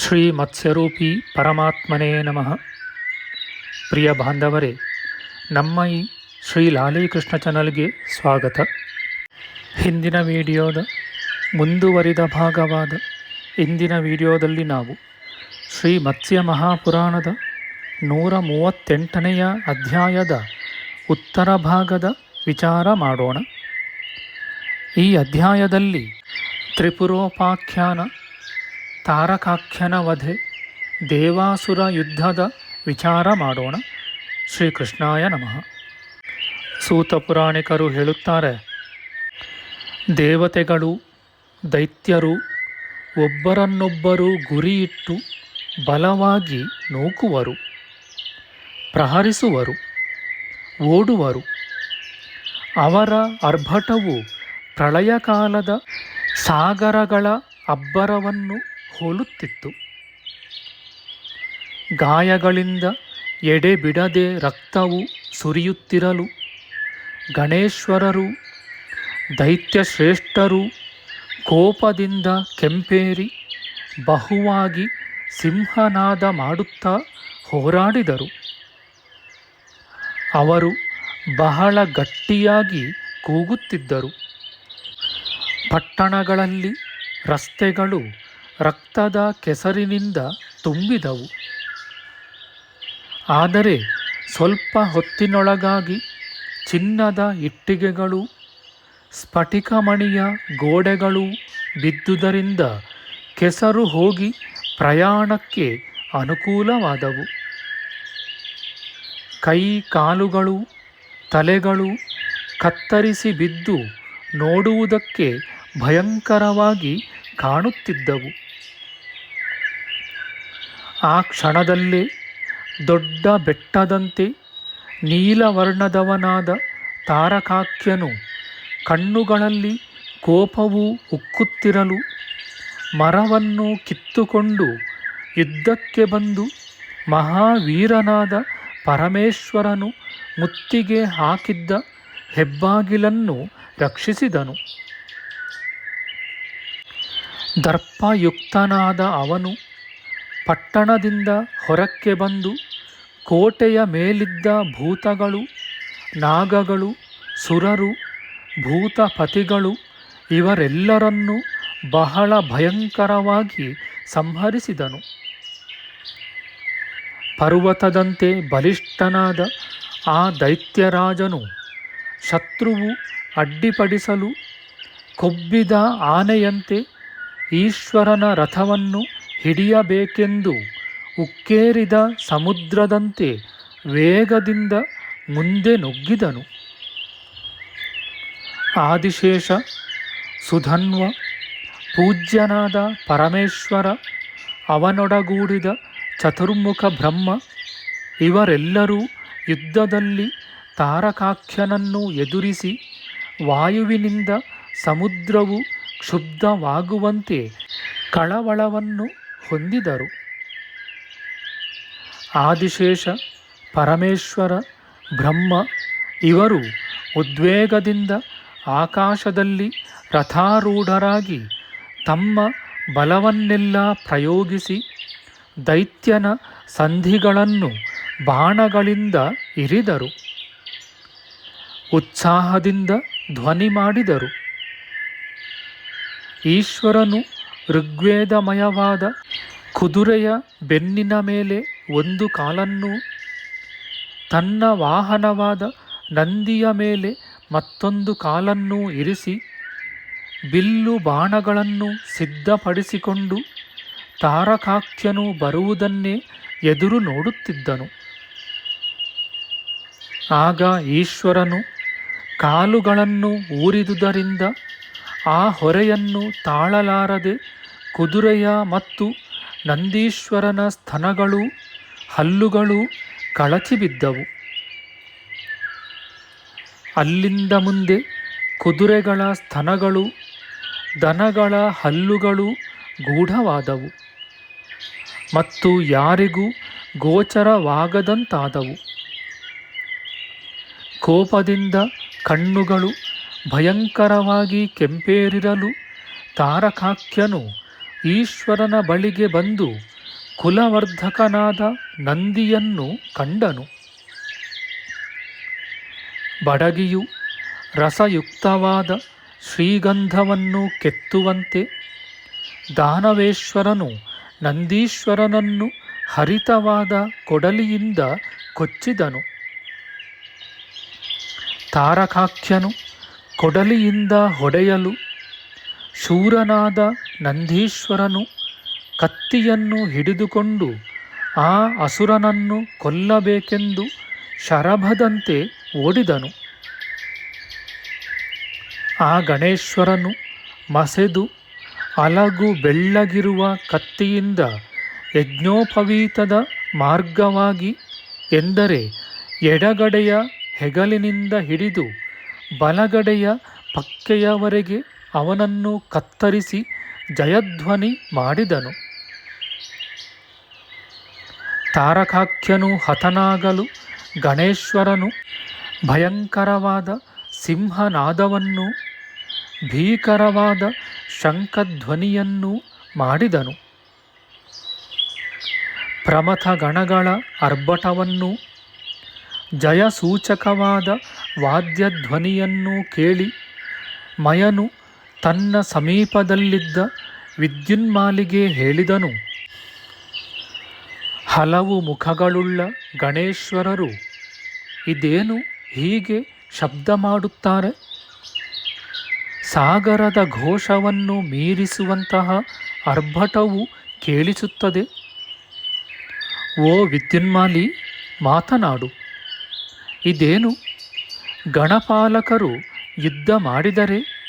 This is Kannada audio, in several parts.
ಶ್ರೀ ಮತ್ಸ್ಯರೂಪಿ ಪರಮಾತ್ಮನೇ ನಮಃ. ಪ್ರಿಯ ಬಾಂಧವರೇ, ನಮ್ಮ ಈ ಶ್ರೀ ಲಾಲೀಕೃಷ್ಣ ಚಾನಲ್ಗೆ ಸ್ವಾಗತ. ಹಿಂದಿನ ವಿಡಿಯೋದ ಮುಂದುವರಿದ ಭಾಗವಾದ ಇಂದಿನ ವಿಡಿಯೋದಲ್ಲಿ ನಾವು ಶ್ರೀ ಮತ್ಸ್ಯ ಮಹಾಪುರಾಣದ ನೂರ ಮೂವತ್ತೆಂಟನೆಯ ಅಧ್ಯಾಯದ ಉತ್ತರ ಭಾಗದ ವಿಚಾರ ಮಾಡೋಣ. ಈ ಅಧ್ಯಾಯದಲ್ಲಿ ತ್ರಿಪುರೋಪಾಖ್ಯಾನ ತಾರಕಾಖ್ಯನ ವಧೆ ದೇವಾಸುರ ಯುದ್ಧದ ವಿಚಾರ ಮಾಡೋಣ. ಶ್ರೀಕೃಷ್ಣಾಯ ನಮಃ. ಸೂತ ಪುರಾಣಿಕರು ಹೇಳುತ್ತಾರೆ, ದೇವತೆಗಳು, ದೈತ್ಯರು ಒಬ್ಬರನ್ನೊಬ್ಬರು ಗುರಿಯಿಟ್ಟು ಬಲವಾಗಿ ನೂಕುವರು, ಪ್ರಹರಿಸುವರು, ಓಡುವರು. ಅವರ ಅರ್ಭಟವು ಪ್ರಳಯಕಾಲದ ಸಾಗರಗಳ ಅಬ್ಬರವನ್ನು ಹೋಲುತ್ತಿತ್ತು. ಗಾಯಗಳಿಂದ ಎಡೆ ಬಿಡದೆ ರಕ್ತವು ಸುರಿಯುತ್ತಿರಲು ಗಣೇಶ್ವರರು, ದೈತ್ಯಶ್ರೇಷ್ಠರು ಕೋಪದಿಂದ ಕೆಂಪೇರಿ ಬಹುವಾಗಿ ಸಿಂಹನಾದ ಮಾಡುತ್ತಾ ಹೋರಾಡಿದರು. ಅವರು ಬಹಳ ಗಟ್ಟಿಯಾಗಿ ಕೂಗುತ್ತಿದ್ದರು. ಪಟ್ಟಣಗಳಲ್ಲಿ ರಸ್ತೆಗಳು ರಕ್ತದ ಕೆಸರಿನಿಂದ ತುಂಬಿದವು. ಆದರೆ ಸ್ವಲ್ಪ ಹೊತ್ತಿನೊಳಗಾಗಿ ಚಿನ್ನದ ಇಟ್ಟಿಗೆಗಳು, ಸ್ಫಟಿಕಮಣಿಯ ಗೋಡೆಗಳು ಬಿದ್ದುದರಿಂದ ಕೆಸರು ಹೋಗಿ ಪ್ರಯಾಣಕ್ಕೆ ಅನುಕೂಲವಾದವು. ಕೈ ಕಾಲುಗಳು, ತಲೆಗಳು ಕತ್ತರಿಸಿ ಬಿದ್ದು ನೋಡುವುದಕ್ಕೆ ಭಯಂಕರವಾಗಿ ಕಾಣುತ್ತಿದ್ದವು. ಆ ಕ್ಷಣದಲ್ಲಿ ದೊಡ್ಡ ಬೆಟ್ಟದಂತೆ ನೀಲವರ್ಣದವನಾದ ತಾರಕಾಖ್ಯನು ಕಣ್ಣುಗಳಲ್ಲಿ ಕೋಪವು ಉಕ್ಕುತ್ತಿರಲು ಮರವನ್ನು ಕಿತ್ತುಕೊಂಡು ಯುದ್ಧಕ್ಕೆ ಬಂದು ಮಹಾವೀರನಾದ ಪರಮೇಶ್ವರನು ಮುತ್ತಿಗೆ ಹಾಕಿದ್ದ ಹೆಬ್ಬಾಗಿಲನ್ನು ರಕ್ಷಿಸಿದನು. ದರ್ಪಯುಕ್ತನಾದ ಅವನು ಪಟ್ಟಣದಿಂದ ಹೊರಕ್ಕೆ ಬಂದು ಕೋಟೆಯ ಮೇಲಿದ್ದ ಭೂತಗಳು, ನಾಗಗಳು, ಸುರರು, ಭೂತಪತಿಗಳು ಇವರೆಲ್ಲರನ್ನೂ ಬಹಳ ಭಯಂಕರವಾಗಿ ಸಂಹರಿಸಿದನು. ಪರ್ವತದಂತೆ ಬಲಿಷ್ಠನಾದ ಆ ದೈತ್ಯರಾಜನು ಶತ್ರುವು ಅಡ್ಡಿಪಡಿಸಲು ಕೊಬ್ಬಿದ ಆನೆಯಂತೆ ಈಶ್ವರನ ರಥವನ್ನು ಹಿಡಿಯಬೇಕೆಂದು ಉಕ್ಕೇರಿದ ಸಮುದ್ರದಂತೆ ವೇಗದಿಂದ ಮುಂದೆ ನುಗ್ಗಿದನು. ಆದಿಶೇಷ, ಸುಧನ್ವ, ಪೂಜ್ಯನಾದ ಪರಮೇಶ್ವರ, ಅವನೊಡಗೂಡಿದ ಚತುರ್ಮುಖ ಬ್ರಹ್ಮ, ಇವರೆಲ್ಲರೂ ಯುದ್ಧದಲ್ಲಿ ತಾರಕಾಖ್ಯನನ್ನು ಎದುರಿಸಿ ವಾಯುವಿನಿಂದ ಸಮುದ್ರವು ಕ್ಷುಬ್ಧವಾಗುವಂತೆ ಕಳವಳವನ್ನು ಹೊಂದಿದರು. ಆದಿಶೇಷ, ಪರಮೇಶ್ವರ, ಬ್ರಹ್ಮ ಇವರು ಉದ್ವೇಗದಿಂದ ಆಕಾಶದಲ್ಲಿ ರಥಾರೂಢರಾಗಿ ತಮ್ಮ ಬಲವನ್ನೆಲ್ಲ ಪ್ರಯೋಗಿಸಿ ದೈತ್ಯನ ಸಂಧಿಗಳನ್ನು ಬಾಣಗಳಿಂದ ಇರಿದರು. ಉತ್ಸಾಹದಿಂದ ಧ್ವನಿ ಮಾಡಿದರು. ಈಶ್ವರನು ಋಗ್ವೇದಮಯವಾದ ಕುದುರೆಯ ಬೆನ್ನಿನ ಮೇಲೆ ಒಂದು ಕಾಲನ್ನು, ತನ್ನ ವಾಹನವಾದ ನಂದಿಯ ಮೇಲೆ ಮತ್ತೊಂದು ಕಾಲನ್ನು ಇರಿಸಿ, ಬಿಲ್ಲು ಬಾಣಗಳನ್ನು ಸಿದ್ಧಪಡಿಸಿಕೊಂಡು ತಾರಕಾಖ್ಯನು ಬರುವುದನ್ನೇ ಎದುರು ನೋಡುತ್ತಿದ್ದನು. ಆಗ ಈಶ್ವರನು ಕಾಲುಗಳನ್ನು ಊರಿದುದರಿಂದ ಆ ಹೊರೆಯನ್ನು ತಾಳಲಾರದೆ ಕುದುರೆಯ ಮತ್ತು ನಂದೀಶ್ವರನ ಸ್ತನಗಳು, ಹಲ್ಲುಗಳು ಕಳಚಿ ಬಿದ್ದವು. ಅಲ್ಲಿಂದ ಮುಂದೆ ಕುದುರೆಗಳ ಸ್ತನಗಳು, ದನಗಳ ಹಲ್ಲುಗಳು ಗೂಢವಾದವು ಮತ್ತು ಯಾರಿಗೂ ಗೋಚರವಾಗದಂತಾದವು. ಕೋಪದಿಂದ ಕಣ್ಣುಗಳು ಭಯಂಕರವಾಗಿ ಕೆಂಪೇರಿರಲು ತಾರಕಾಖ್ಯನು ಈಶ್ವರನ ಬಳಿಗೆ ಬಂದು ಕುಲವರ್ಧಕನಾದ ನಂದಿಯನ್ನು ಕಂಡನು. ಬಡಗಿಯು ರಸಯುಕ್ತವಾದ ಶ್ರೀಗಂಧವನ್ನು ಕೆತ್ತುವಂತೆ ದಾನವೇಶ್ವರನು ನಂದೀಶ್ವರನನ್ನು ಹರಿತವಾದ ಕೊಡಲಿಯಿಂದ ಕೊಚ್ಚಿದನು. ತಾರಕಾಖ್ಯನು ಕೊಡಲಿಯಿಂದ ಹೊಡೆಯಲು ಶೂರನಾದ ನಂದೀಶ್ವರನು ಕತ್ತಿಯನ್ನು ಹಿಡಿದುಕೊಂಡು ಆ ಅಸುರನನ್ನು ಕೊಲ್ಲಬೇಕೆಂದು ಶರಭದಂತೆ ಓಡಿದನು. ಆ ಗಣೇಶ್ವರನು ಮಸೆದು ಅಲಗು ಬೆಳ್ಳಗಿರುವ ಕತ್ತಿಯಿಂದ ಯಜ್ಞೋಪವೀತದ ಮಾರ್ಗವಾಗಿ ಎಂದರೆ ಎಡಗಡೆಯ ಹೆಗಲಿನಿಂದ ಹಿಡಿದು ಬಲಗಡೆಯ ಪಕ್ಕೆಯವರೆಗೆ ಅವನನ್ನು ಕತ್ತರಿಸಿ ಜಯಧ್ವನಿ ಮಾಡಿದನು. ತಾರಕಾಖ್ಯನು ಹತನಾಗಲು ಗಣೇಶ್ವರನು ಭಯಂಕರವಾದ ಸಿಂಹನಾದವನ್ನು ಭೀಕರವಾದ ಶಂಖಧ್ವನಿಯನ್ನು ಮಾಡಿದನು. ಪ್ರಮಥ ಗಣಗಳ ಅರ್ಭಟವನ್ನು ಜಯಸೂಚಕವಾದ ವಾದ್ಯಧ್ವನಿಯನ್ನು ಕೇಳಿ ಮಯನು ತನ್ನ ಸಮೀಪದಲ್ಲಿದ್ದ ವಿದ್ಯುನ್ಮಾಲಿಗೆ ಹೇಳಿದನು, ಹಲವು ಮುಖಗಳುಳ್ಳ ಗಣೇಶ್ವರರು ಇದೇನು ಹೀಗೆ ಶಬ್ದ ಮಾಡುತ್ತಾರೆ? ಸಾಗರದ ಘೋಷವನ್ನು ಮೀರಿಸುವಂತಹ ಅರ್ಭಟವು ಕೇಳಿಸುತ್ತದೆ. ಓ ವಿದ್ಯುನ್ಮಾಲಿ, ಮಾತನಾಡು. ಇದೇನು ಗಣಪಾಲಕರು ಯುದ್ಧ ಮಾಡಿದರೆ?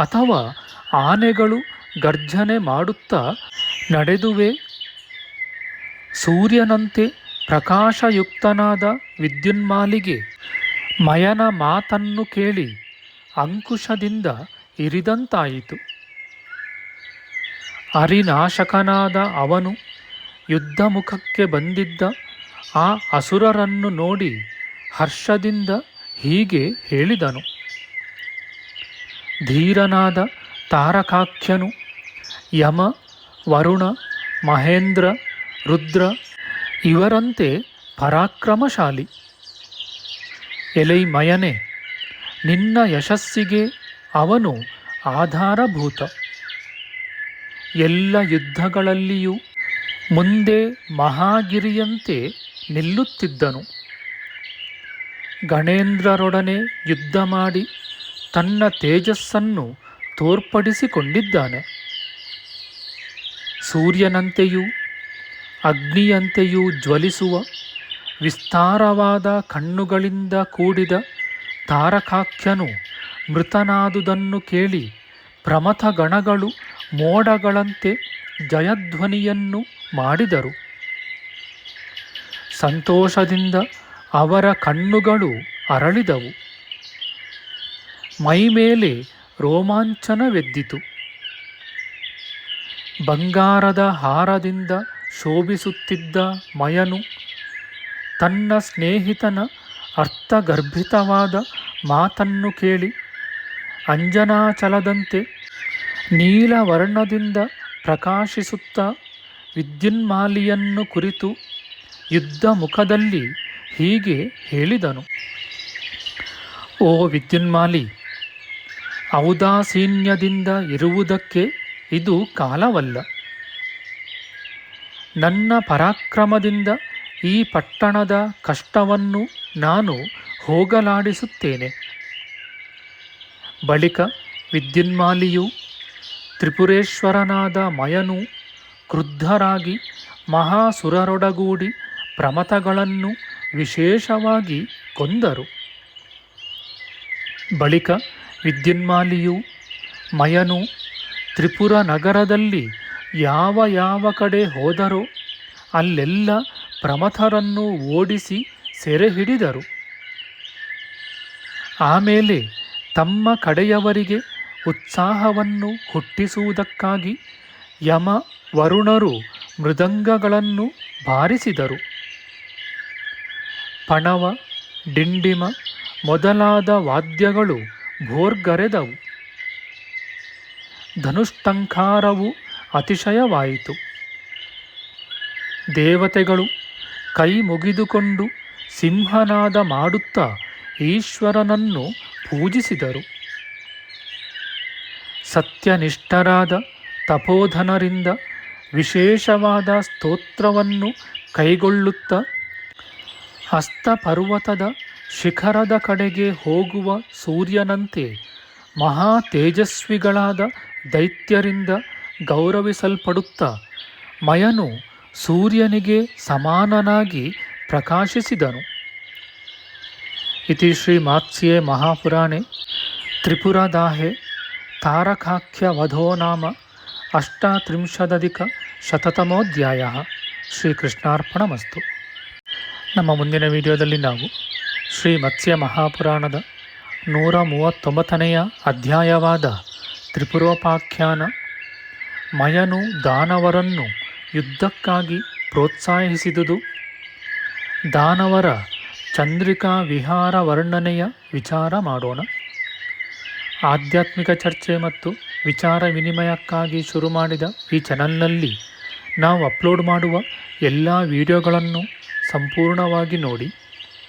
ಅಥವಾ ಆನೆಗಳು ಗರ್ಜನೆ ಮಾಡುತ್ತಾ ನಡೆದುವೆ? ಸೂರ್ಯನಂತೆ ಪ್ರಕಾಶಯುಕ್ತನಾದ ವಿದ್ಯುನ್ಮಾಲಿಗೆ, ಮಯನ ಮಾತನ್ನು ಕೇಳಿ ಅಂಕುಶದಿಂದ ಇರಿದಂತಾಯಿತು. ಅರಿನಾಶಕನಾದ ಅವನು ಯುದ್ಧ ಮುಖಕ್ಕೆ ಬಂದಿದ್ದ ಆ ಅಸುರರನ್ನು ನೋಡಿ ಹರ್ಷದಿಂದ ಹೀಗೆ ಹೇಳಿದನು. ಧೀರನಾದ ತಾರಕಾಖ್ಯನು, ಯಮ, ವರುಣ, ಮಹೇಂದ್ರ, ರುದ್ರ ಇವರಂತೆ ಪರಾಕ್ರಮಶಾಲಿ. ಎಲೈ ಮಯನೆ, ನಿನ್ನ ಯಶಸ್ಸಿಗೆ ಅವನು ಆಧಾರಭೂತ. ಎಲ್ಲ ಯುದ್ಧಗಳಲ್ಲಿಯೂ ಮುಂದೆ ಮಹಾಗಿರಿಯಂತೆ ನಿಲ್ಲುತ್ತಿದ್ದನು. ಗಣೇಂದ್ರರೊಡನೆ ಯುದ್ಧ ಮಾಡಿ ತನ್ನ ತೇಜಸ್ಸನ್ನು ತೋರ್ಪಡಿಸಿಕೊಂಡಿದ್ದಾನೆ. ಸೂರ್ಯನಂತೆಯೂ ಅಗ್ನಿಯಂತೆಯೂ ಜ್ವಲಿಸುವ ವಿಸ್ತಾರವಾದ ಕಣ್ಣುಗಳಿಂದ ಕೂಡಿದ ತಾರಕಾಖ್ಯನು ಮೃತನಾದುದನ್ನು ಕೇಳಿ ಪ್ರಮಥ ಗಣಗಳು ಮೋಡಗಳಂತೆ ಜಯಧ್ವನಿಯನ್ನು ಮಾಡಿದರು. ಸಂತೋಷದಿಂದ ಅವರ ಕಣ್ಣುಗಳು ಅರಳಿದವು. ಮೈಮೇಲೆ ರೋಮಾಂಚನವೆದ್ದಿತು. ಬಂಗಾರದ ಹಾರದಿಂದ ಶೋಭಿಸುತ್ತಿದ್ದ ಮಯನು ತನ್ನ ಸ್ನೇಹಿತನ ಅರ್ಥಗರ್ಭಿತವಾದ ಮಾತನ್ನು ಕೇಳಿ ಅಂಜನಾಚಲದಂತೆ ನೀಲವರ್ಣದಿಂದ ಪ್ರಕಾಶಿಸುತ್ತಾ ವಿದ್ಯುನ್ಮಾಲಿಯನ್ನು ಕುರಿತು ಯುದ್ಧ ಮುಖದಲ್ಲಿ ಹೀಗೆ ಹೇಳಿದನು. ಓ ವಿದ್ಯುನ್ಮಾಲಿ ಔದಾಸೀನ್ಯದಿಂದ ಇರುವುದಕ್ಕೆ ಇದು ಕಾಲವಲ್ಲ. ನನ್ನ ಪರಾಕ್ರಮದಿಂದ ಈ ಪಟ್ಟಣದ ಕಷ್ಟವನ್ನು ನಾನು ಹೋಗಲಾಡಿಸುತ್ತೇನೆ. ಬಳಿಕ ವಿದ್ಯುನ್ಮಾಲಿಯು ತ್ರಿಪುರೇಶ್ವರನಾದ ಮಯನು ಕ್ರುದ್ಧರಾಗಿ ಮಹಾಸುರರೊಡಗೂಡಿ ಪ್ರಮತಗಳನ್ನು ವಿಶೇಷವಾಗಿ ಕೊಂದರು. ಬಳಿಕ ವಿದ್ಯುನ್ಮಾಲಿಯು, ಮಯನು ತ್ರಿಪುರ ನಗರದಲ್ಲಿ ಯಾವ ಯಾವ ಕಡೆ ಹೋದರೋ ಅಲ್ಲೆಲ್ಲ ಪ್ರಮಥರನ್ನು ಓಡಿಸಿ ಸೆರೆ ಹಿಡಿದರು ಆಮೇಲೆ ತಮ್ಮ ಕಡೆಯವರಿಗೆ ಉತ್ಸಾಹವನ್ನು ಹುಟ್ಟಿಸುವುದಕ್ಕಾಗಿ ಯಮ ವರುಣರು ಮೃದಂಗಗಳನ್ನು ಬಾರಿಸಿದರು. ಪಣವ, ಡಿಂಡಿಮ ಮೊದಲಾದ ವಾದ್ಯಗಳು ಭೋರ್ಗರೆದವು ಧನುಷ್ಟಂಕಾರವು ಅತಿಶಯವಾಯಿತು. ದೇವತೆಗಳು ಕೈ ಮುಗಿದುಕೊಂಡು ಸಿಂಹನಾದ ಮಾಡುತ್ತಾ ಈಶ್ವರನನ್ನು ಪೂಜಿಸಿದರು. ಸತ್ಯನಿಷ್ಠರಾದ ತಪೋಧನರಿಂದ ವಿಶೇಷವಾದ ಸ್ತೋತ್ರವನ್ನು ಕೈಗೊಳ್ಳುತ್ತ ಹಸ್ತಪರ್ವತದ ಶಿಖರದ ಕಡೆಗೆ ಹೋಗುವ ಸೂರ್ಯನಂತೆ ಮಹಾ ತೇಜಸ್ವಿಗಳಾದ ದೈತ್ಯರಿಂದ ಗೌರವಿಸಲ್ಪಡುತ್ತಾ ಮಯನು ಸೂರ್ಯನಿಗೆ ಸಮಾನನಾಗಿ ಪ್ರಕಾಶಿಸಿದನು. ಇತಿ ಶ್ರೀ ಮಾತ್ಸ್ಯೆ ಮಹಾಪುರಾಣೆ ತ್ರಿಪುರದಾಹೆ ತಾರಕಾಖ್ಯವಧೋ ನಾಮ ಅಷ್ಟಾತ್ರಿಂಶದಧಿಕ ಶತತಮೋಧ್ಯಾಯ. ಶ್ರೀಕೃಷ್ಣಾರ್ಪಣಮಸ್ತು. ನಮ್ಮ ಮುಂದಿನ ವಿಡಿಯೋದಲ್ಲಿ ನಾವು ಶ್ರೀ ಮತ್ಸ್ಯ ಮಹಾಪುರಾಣದ ನೂರ ಮೂವತ್ತೊಂಬತ್ತನೆಯ ಅಧ್ಯಾಯವಾದ ತ್ರಿಪುರೋಪಾಖ್ಯಾನ. ಮಯನು ದಾನವರನ್ನು ಯುದ್ಧಕ್ಕಾಗಿ ಪ್ರೋತ್ಸಾಹಿಸಿದುದು. ದಾನವರ ಚಂದ್ರಿಕಾ ವಿಹಾರ ವರ್ಣನೆಯ ವಿಚಾರ ಮಾಡೋಣ. ಆಧ್ಯಾತ್ಮಿಕ ಚರ್ಚೆ ಮತ್ತು ವಿಚಾರ ವಿನಿಮಯಕ್ಕಾಗಿ ಶುರು ಮಾಡಿದ ಈ ಚಾನಲ್ನಲ್ಲಿ ನಾವು ಅಪ್ಲೋಡ್ ಮಾಡುವ ಎಲ್ಲ ವಿಡಿಯೋಗಳನ್ನು ಸಂಪೂರ್ಣವಾಗಿ ನೋಡಿ.